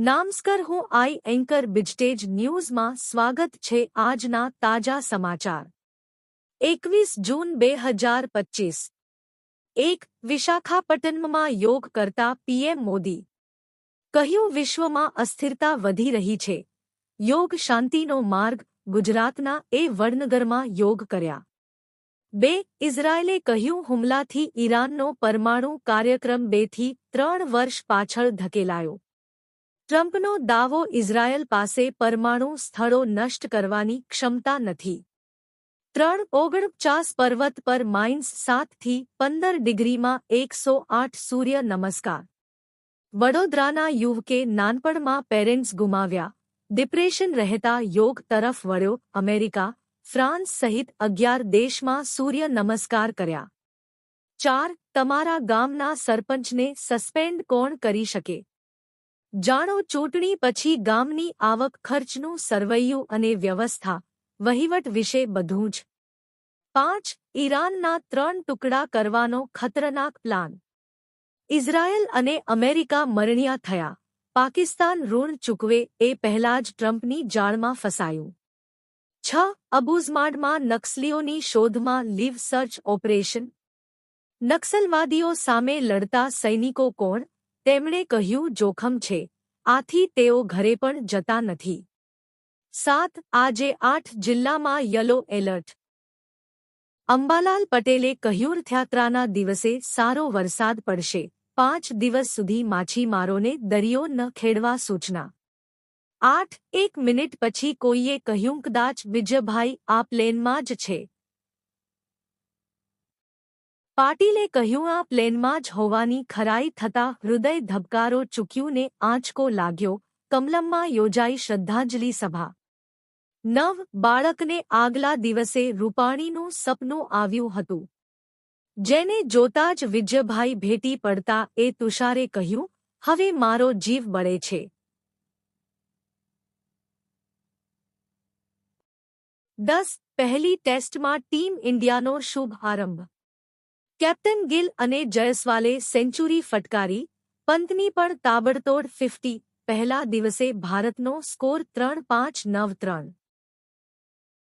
નામસ્કર હું આઈ એન્કર બિજટેજ ન્યૂઝમાં સ્વાગત છે આજના તાજા સમાચાર. એકવીસ જૂન બે હજાર પચીસ. એક વિશાખાપટ્ટનમમાં યોગ કરતા પીએમ મોદી. કહ્યું, વિશ્વમાં અસ્થિરતા વધી રહી છે. યોગ શાંતિનો માર્ગ ગુજરાતના એ વડનગરમાં યોગ કર્યા. બે, ઇઝરાયેલે કહ્યું, હુમલાથી ઈરાનનો પરમાણુ કાર્યક્રમ બેથી ત્રણ વર્ષ પાછળ ધકેલાયો. ટ્રમ્પનો દાવો ઇઝરાયલ પાસે પરમાણુ સ્થળો નષ્ટ કરવાની ક્ષમતા નથી ત્રણ ઓગણપચાસ પર્વત પર માઇન્સ સાતથી પંદર ડિગ્રીમાં એકસો આઠ સૂર્ય નમસ્કાર વડોદરાના યુવકે નાનપણમાં પેરેન્ટ્સ ગુમાવ્યા ડિપ્રેશન રહેતા યોગ તરફ વળ્યો અમેરિકા ફ્રાન્સ સહિત અગિયાર દેશમાં સૂર્ય નમસ્કાર કર્યા ચાર તમારા ગામના સરપંચને સસ્પેન્ડ કોણ કરી શકે જાણો ચૂંટણી પછી ગામની આવક ખર્ચનું સરવૈયું અને વ્યવસ્થા, વહીવટ વિશે બધું જ. પાંચ, ઈરાનના ત્રણ ટુકડા કરવાનો ખતરનાક પ્લાન. ઇઝરાયલ અને અમેરિકા મરણિયા થયા. પાકિસ્તાન ઋણ ચૂકવે એ પહેલા જ ટ્રમ્પની જાળમાં ફસાયું. છ, અબુઝમાડમાં નક્સલીઓની શોધમાં લીવ સર્ચ ઓપરેશન. નક્સલવાદીઓ સામે લડતા સૈનિકો કોણ? તેમણે કહ્યું, જોખમ છે. આથી તેઓ ઘરે પણ જતા નથી. સાત, આજે આઠ જિલ્લામાં યલો એલર્ટ. અંબાલાલ પટેલે કહ્યું રથયાત્રાના દિવસે સારો વરસાદ પડશે. પાંચ દિવસ સુધી માછીમારોને દરિયો ન ખેડવા સૂચના. આઠ, એક મિનિટ પછી કોઈએ કહ્યું, કદાચ વિજયભાઈ આ પ્લેનમાં જ છે. પાટીલે કહ્યું, આ પ્લેનમાં જ હોવાની ખરાઈ થતા હૃદય ધબકારો ચૂક્યું ને આંચકો લાગ્યો. કમલમમાં યોજાઈ શ્રદ્ધાંજલિ સભા. નવ બાળકને આગલા દિવસે રૂપાણીનું સપનું આવ્યું હતું. જેને જોતા જ વિજયભાઈ ભેટી પડતા એ તુષારે કહ્યું, હવે મારો જીવ બળે છે. દસ પહેલી ટેસ્ટમાં ટીમ ઇન્ડિયાનો શુભ આરંભ કેપ્ટન ગિલ અને જયસ્વાલે સેન્ચુરી ફટકારી, પંતની પણ તાબડતોડ ફિફ્ટી, પહેલા દિવસે ભારતનો સ્કોર ત્રણ પાંચ નવ ત્રણ.